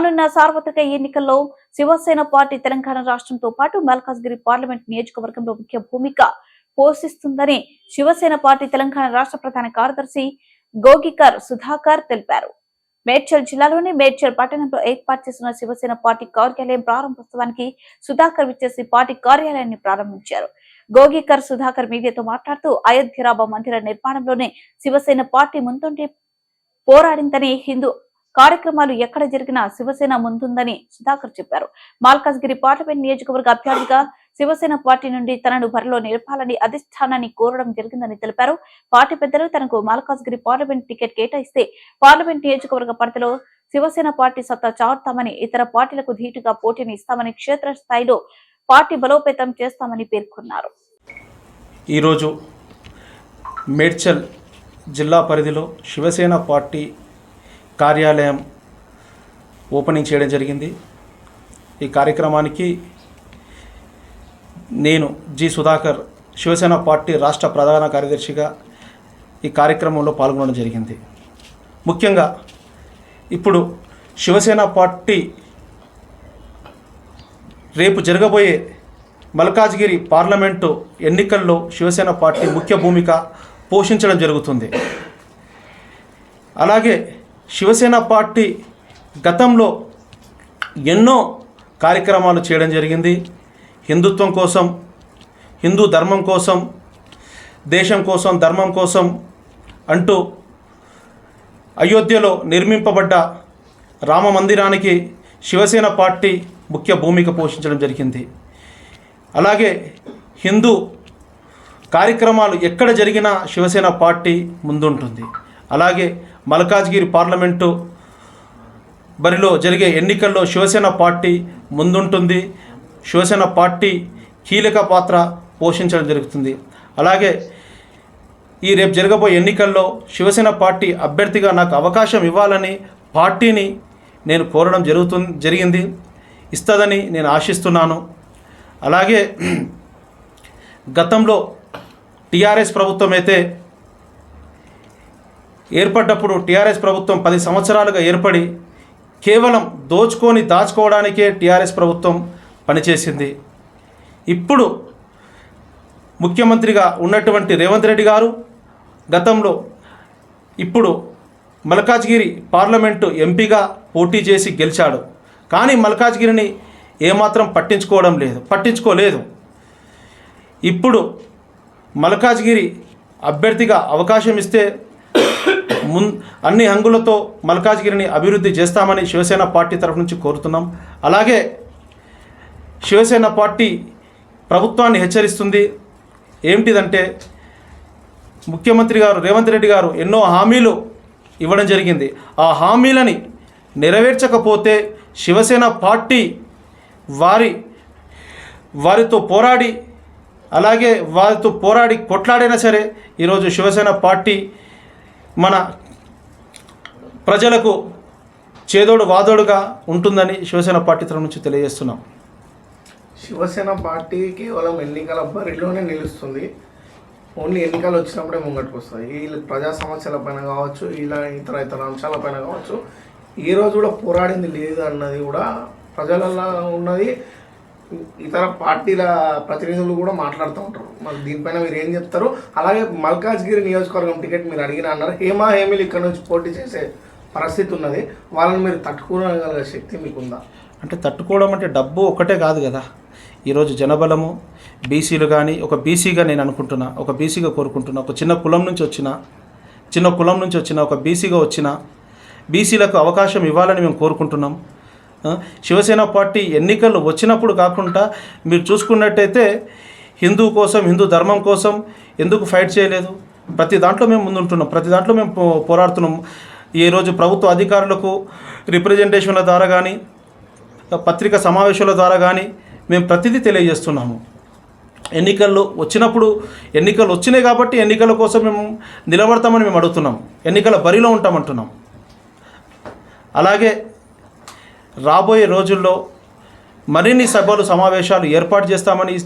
రానున్న సార్వత్రిక ఎన్నికల్లో శివసేన పార్టీ తెలంగాణ రాష్ట్రంతో పాటు మల్కాజ్గిరి పార్లమెంట్ నియోజకవర్గంలో ముఖ్య భూమిక పోషిస్తుందని శివసేన పార్టీ తెలంగాణ రాష్ట్ర ప్రధాన కార్యదర్శి గోగికర్ సుధాకర్ తెలిపారు. మేడ్చల్ జిల్లాలోని మేడ్చల్ పట్టణంలో ఏర్పాటు చేసిన శివసేన పార్టీ కార్యాలయం ప్రారంభోత్సవానికి సుధాకర్ విచ్చేసి పార్టీ కార్యాలయాన్ని ప్రారంభించారు. గోగికర్ సుధాకర్ మీడియాతో మాట్లాడుతూ అయోధ్య రామ మందిర నిర్మాణంలోనే శివసేన పార్టీ ముందుండి పోరాడిందని హిందూ కార్యక్రమాలు ఎక్కడ జరిగినా శివసేన ముందుందని సుధాకర్ చెప్పారు. మాల్కాజ్గిరి పార్లమెంట్ నియోజకవర్గ అభ్యర్థిగా శివసేన పార్టీ నుండి తనను బరిలో నిలపాలని అధిష్టానాన్ని కోరడం జరిగిందని తెలిపారు. పార్టీ పెద్దలు తనకు మాల్కాజ్గిరి పార్లమెంట్ టికెట్ కేటాయిస్తే పార్లమెంట్ నియోజకవర్గ పరిధిలో శివసేన పార్టీ సత్తా చాటుతామని ఇతర పార్టీలకు ధీటుగా పోటీని ఇస్తామని క్షేత్ర స్థాయిలో పార్టీ బలోపేతం చేస్తామని పేర్కొన్నారు. ఈరోజు మేడ్చల్ జిల్లా పరిధిలో శివసేన పార్టీ కార్యాలయం ఓపెనింగ్ చేయడం జరిగింది. ఈ కార్యక్రమానికి నేను జి సుధాకర్ శివసేన పార్టీ రాష్ట్ర ప్రధాన కార్యదర్శిగా ఈ కార్యక్రమంలో పాల్గొనడం జరిగింది. ముఖ్యంగా ఇప్పుడు శివసేన పార్టీ రేపు జరగబోయే మల్కాజ్గిరి పార్లమెంటు ఎన్నికల్లో శివసేన పార్టీ ముఖ్య భూమిక పోషించడం జరుగుతుంది. అలాగే శివసేన పార్టీ గతంలో ఎన్నో కార్యక్రమాలు చేయడం జరిగింది. హిందుత్వం కోసం హిందూ ధర్మం కోసం దేశం కోసం ధర్మం కోసం అంటూ అయోధ్యలో నిర్మింపబడ్డ రామ మందిరానికి శివసేన పార్టీ ముఖ్య భూమిక పోషించడం జరిగింది. అలాగే హిందూ కార్యక్రమాలు ఎక్కడ జరిగినా శివసేన పార్టీ ముందుంటుంది. అలాగే మల్కాజ్గిరి పార్లమెంటు బరిలో జరిగే ఎన్నికల్లో శివసేన పార్టీ ముందుంటుంది. శివసేన పార్టీ కీలక పాత్ర పోషించడం జరుగుతుంది. అలాగే ఈ రేపు జరగబోయే ఎన్నికల్లో శివసేన పార్టీ అభ్యర్థిగా నాకు అవకాశం ఇవ్వాలని పార్టీని నేను కోరడం జరుగుతుంది జరిగింది. ఇస్తుందని నేను ఆశిస్తున్నాను. అలాగే గతంలో టీఆర్ఎస్ ప్రభుత్వం అయితే ఏర్పడ్డప్పుడు టీఆర్ఎస్ ప్రభుత్వం పది సంవత్సరాలుగా ఏర్పడి కేవలం దోచుకొని దాచుకోవడానికే టీఆర్ఎస్ ప్రభుత్వం పనిచేసింది. ఇప్పుడు ముఖ్యమంత్రిగా ఉన్నటువంటి రేవంత్ రెడ్డి గారు గతంలో ఇప్పుడు మల్కాజ్గిరి పార్లమెంటు ఎంపీగా పోటీ చేసి గెలిచాడు. కానీ మల్కాజ్గిరిని ఏమాత్రం పట్టించుకోవడం లేదు పట్టించుకోలేదు. ఇప్పుడు మల్కాజ్గిరి అభ్యర్థిగా అవకాశం ఇస్తే మున్ అన్ని హంగులతో మల్కాజ్గిరిని అభివృద్ధి చేస్తామని శివసేన పార్టీ తరఫు నుంచి కోరుతున్నాం. అలాగే శివసేన పార్టీ ప్రభుత్వాన్ని హెచ్చరిస్తుంది. ఏమిటిదంటే ముఖ్యమంత్రి గారు రేవంత్ రెడ్డి గారు ఎన్నో హామీలు ఇవ్వడం జరిగింది. ఆ హామీలని నెరవేర్చకపోతే శివసేన పార్టీ వారి వారితో పోరాడి అలాగే వారితో పోరాడి కొట్లాడైనా సరే ఈరోజు శివసేన పార్టీ మన ప్రజలకు చేదోడు వాదోడుగా ఉంటుందని శివసేన పార్టీ తరఫు నుంచి తెలియజేస్తున్నాం. శివసేన పార్టీ కేవలం ఎన్నికల బరిలోనే నిలుస్తుంది. ఓన్లీ ఎన్నికలు వచ్చినప్పుడే ముంగట్టుకు వస్తుంది వీళ్ళు ప్రజా సమస్యల పైన కావచ్చు ఇలా ఇతర ఇతర అంశాల పైన కావచ్చు ఈ రోజు కూడా పోరాడింది లేదు అన్నది కూడా ప్రజలలో ఉన్నది. ఇతర పార్టీల ప్రతినిధులు కూడా మాట్లాడుతూ ఉంటారు. మరి దీనిపైన మీరు ఏం చెప్తారు? అలాగే మల్కాజ్గిరి నియోజకవర్గం టికెట్ మీరు అడిగిన అన్నారు. హేమా హేమిలు ఇక్కడ నుంచి పోటీ చేసే పరిస్థితి ఉన్నది. వాళ్ళని మీరు తట్టుకోగల శక్తి మీకుందా? అంటే తట్టుకోవడం అంటే డబ్బు ఒకటే కాదు కదా. ఈరోజు జనబలము బీసీలు కానీ ఒక బీసీగా నేను అనుకుంటున్నా ఒక బీసీగా కోరుకుంటున్నా ఒక చిన్న కులం నుంచి వచ్చిన చిన్న కులం నుంచి వచ్చిన ఒక బీసీగా వచ్చిన బీసీలకు అవకాశం ఇవ్వాలని మేము కోరుకుంటున్నాం. శివసేన పార్టీ ఎన్నికలు వచ్చినప్పుడు కాకుండా మీరు చూసుకున్నట్టయితే హిందూ కోసం హిందూ ధర్మం కోసం ఎందుకు ఫైట్ చేయలేదు? ప్రతి దాంట్లో మేము ముందుంటున్నాం. ప్రతి దాంట్లో మేము పో- పోరాడుతున్నాం. ఈరోజు ప్రభుత్వ అధికారులకు రిప్రజెంటేషన్ల ద్వారా కానీ పత్రిక సమావేశాల ద్వారా కానీ మేము ప్రతిదీ తెలియజేస్తున్నాము. ఎన్నికల్లో వచ్చినప్పుడు ఎన్నికలు వచ్చినాయి కాబట్టి ఎన్నికల కోసం మేము నిలబడతామని మేము అడుగుతున్నాం. ఎన్నికల బరిలో ఉంటామంటున్నాం. అలాగే రాబోయే రోజుల్లో మరిన్ని సభలు సమావేశాలు ఏర్పాటు చేస్తామని